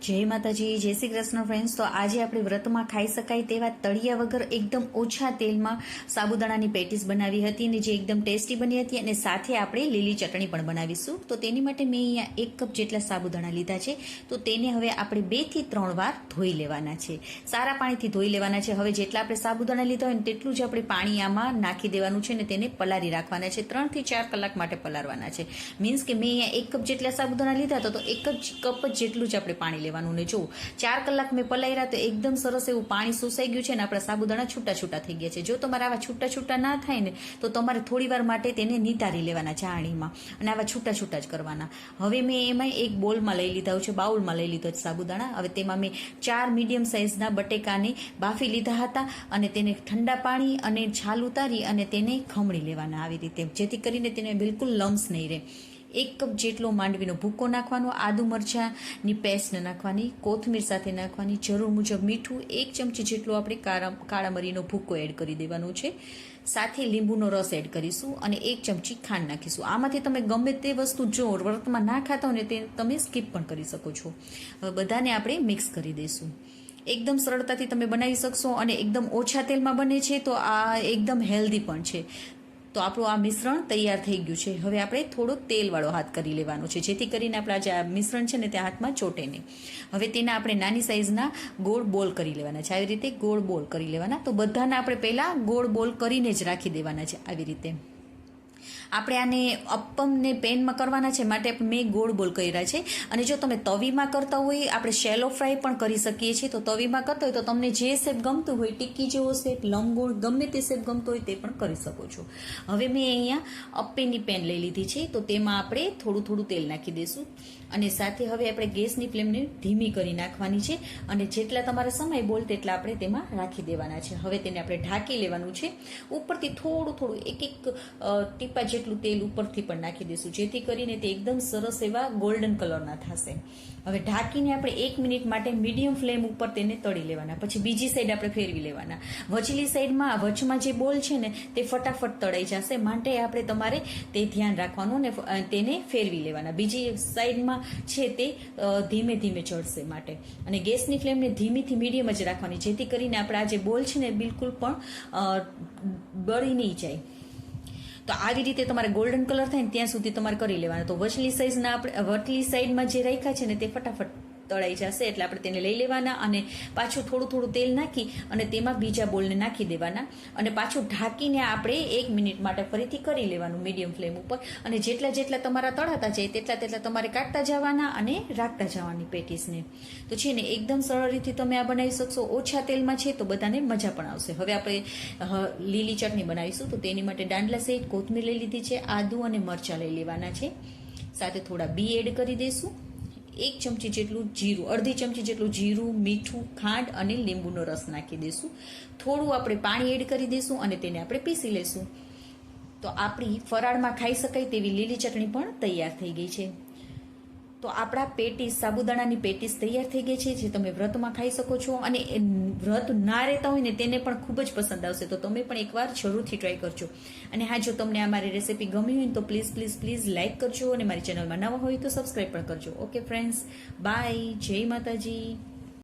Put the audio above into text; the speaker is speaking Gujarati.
જય માતાજી, જય શ્રી કૃષ્ણ ફ્રેન્ડ્સ તો આજે આપણે વ્રતમાં ખાઈ શકાય તેવા તળિયા વગર એકદમ ઓછા તેલમાં સાબુદાણાની પેટીસ બનાવી હતી અને જે એકદમ ટેસ્ટી બની હતી અને સાથે આપણે લીલી ચટણી પણ બનાવીશું. તો તેની માટે મેં અહીંયા એક કપ જેટલા સાબુદાણા લીધા છે. તો તેને હવે આપણે બેથી ત્રણ વાર ધોઈ લેવાના છે. સારા પાણીથી ધોઈ લેવાના છે. હવે જેટલા આપણે સાબુદાણા લીધા હોય ને તેટલું જ આપણે પાણી આમાં નાખી દેવાનું છે ને તેને પલારી રાખવાના છે. ત્રણથી ચાર કલાક માટે પલારવાના છે. મીન્સ કે મેં અહીંયા એક કપ જેટલા સાબુદાણા લીધા હતા, તો એક જ કપ જ જેટલું જ આપણે પાણી લેવાનું ને જો ચાર કલાક મેં પલાયરા તો એકદમ સરસ એવું પાણી સુસાઈ ગયું છે ને આપણા સાબુદાણા છૂટા છૂટા થઈ ગયા છે. જો તમારે આવા છૂટા છૂટા ના થાય ને, તો તમારે થોડી વાર માટે તેને નિતારી લેવાના ચાણીમાં અને આવા છૂટા છૂટા જ કરવાના. હવે મેં એમાં એક બોલમાં લઈ લીધા છે, બાઉલમાં લઈ લીધો છે સાબુદાણા. હવે તેમાં મેં ચાર મીડિયમ સાઇઝના બટેકાને બાફી લીધા હતા અને તેને ઠંડા પાણી અને છાલ ઉતારી અને તેને ખમણી લેવાના આવી રીતે, જેથી કરીને તેને બિલકુલ લમ્સ નહીં રહે. એક કપ જેટલો માંડવીનો ભૂકો નાખવાનો, આદુ મરચાંની પેસ્ટ નાખવાની, કોથમીર સાથે નાખવાની, જરૂર મુજબ મીઠું એક ચમચી જેટલો આપણે કાળા કાળા મરીનો ભૂકો એડ કરી દેવાનો છે. સાથે લીંબુનો રસ એડ કરીશું અને એક ચમચી ખાંડ નાખીશું. આમાંથી તમે ગમે તે વસ્તુ જો વ્રતમાં ના ખાતા હોય ને તે તમે સ્કીપ પણ કરી શકો છો. હવે બધાને આપણે મિક્સ કરી દઈશું. એકદમ સરળતાથી તમે બનાવી શકશો અને એકદમ ઓછા તેલમાં બને છે તો આ એકદમ હેલ્ધી પણ છે. તો આપણું આ મિશ્રણ તૈયાર થઈ ગયું છે. હવે આપણે થોડો તેલવાળો હાથ કરી લેવાનો છે. જેથી કરીને આપણા જે આ મિશ્રણ છે ને તે હાથમાં ચોટે નહીં. હવે તેના આપણે નાની સાઇઝના ગોળ બોલ કરી લેવાના છે. આવી રીતે ગોળ બોલ કરી લેવાના. તો બધાના આપણે પહેલાં ગોળ બોલ કરીને જ રાખી દેવાના છે. આવી રીતે. આપણે આને અપ્પમને પેનમાં કરવાના છે માટે મેં ગોળ બોલ કર્યા છે. અને જો તમે તવીમાં કરતા હોય, આપણે શેલો ફ્રાય પણ કરી શકીએ છીએ. તો તવીમાં કરતા હોય તો તમને જે શેપ ગમતું હોય, ટિક્કી જેવો શેપ લંબગોળ ગમે તે શેપ ગમતો હોય તે પણ કરી શકો છો. હવે મેં અહીંયા અપ્પેની પેન લઈ લીધી છે. તો તેમાં આપણે થોડું થોડું તેલ નાખી દઈશું. અને સાથે હવે આપણે ગેસની ફ્લેમને ધીમી કરી નાખવાની છે અને જેટલા તમારા સમય બોલ તેટલા આપણે તેમાં રાખી દેવાના છે. હવે તેને આપણે ઢાંકી લેવાનું છે. ઉપરથી થોડું થોડું એક એક ટીપા જેટલું તેલ ઉપરથી પણ નાખી દઈશું. જેથી કરીને તે એકદમ સરસ એવા ગોલ્ડન કલરના થશે. હવે ઢાંકીને આપણે એક મિનિટ માટે મીડિયમ ફ્લેમ ઉપર તેને તળી લેવાના. પછી બીજી સાઈડ આપણે ફેરવી લેવાના. વચલી સાઈડમાં વચમાં જે બોલ છે ને, તે ફટાફટ તળાઈ જશે. માટે આપણે તમારે તે ધ્યાન રાખવાનું અને તેને ફેરવી લેવાના. બીજી સાઈડમાં છે તે ધીમે ધીમે ચડશે માટે. અને ગેસની ફ્લેમને ધીમીથી મીડિયમ જ રાખવાની, જેથી કરીને આપણે આ જે બોલ છે ને બિલકુલ પણ બળી નહીં જાય. તો આવી રીતે તમારે ગોલ્ડન કલર થાય ને ત્યાં સુધી તમારે કરી લેવાના. તો વચલી સાઈઝના આપણે વટલી સાઈડમાં જે રાખ્યા છે ને તે ફટાફટ તળાઈ જશે એટલે આપણે તેને લઈ લેવાના અને પાછું થોડું થોડું તેલ નાખી અને તેમાં બીજા બોલને નાખી દેવાના. અને પાછું ઢાંકીને આપણે એક મિનિટ માટે ફરીથી કરી લેવાનું મીડિયમ ફ્લેમ ઉપર. અને જેટલા જેટલા તમારા તળાતા જાય તેટલા તેટલા તમારે કાઢતા જવાના અને રાખતા જવાની પેટીસને. તો છે ને, એકદમ સરળ રીતે તમે આ બનાવી શકશો. ઓછા તેલમાં છે તો બધાને મજા પણ આવશે. હવે આપણે લીલી ચટણી બનાવીશું. તો તેની માટે દાંડલા સહિત કોથમીર લઈ લીધી છે, આદુ અને મરચાં લઈ લેવાના છે. સાથે થોડા બી એડ કરી દઈશું એક ચમચી જેટલું જીરું, અડધી ચમચી જેટલું જીરું, મીઠું, ખાંડ અને લીંબુનો રસ નાખી દઈશું થોડું આપણે પાણી એડ કરી દઈશું અને તેને આપણે પીસી લઈશું તો આપણી ફરાળમાં ખાઈ શકાય તેવી લીલી ચટણી પણ તૈયાર થઈ ગઈ છે. તો આપણા પેટીસ સાબુદાણાની પેટીસ તૈયાર થઈ ગઈ છે, જે તમે વ્રતમાં ખાઈ શકો છો અને વ્રત ના રહેતા હોય ને તેને પણ ખૂબ જ પસંદ આવશે. તો તમે પણ એકવાર જરૂરથી ટ્રાય કરજો. અને હા, જો તમને આ મારી રેસીપી ગમી હોય તો પ્લીઝ પ્લીઝ પ્લીઝ લાઇક કરજો અને મારી ચેનલમાં નવા હોય તો સબસ્ક્રાઈબ પણ કરજો. ઓકે ફ્રેન્ડ્સ બાય જય માતાજી.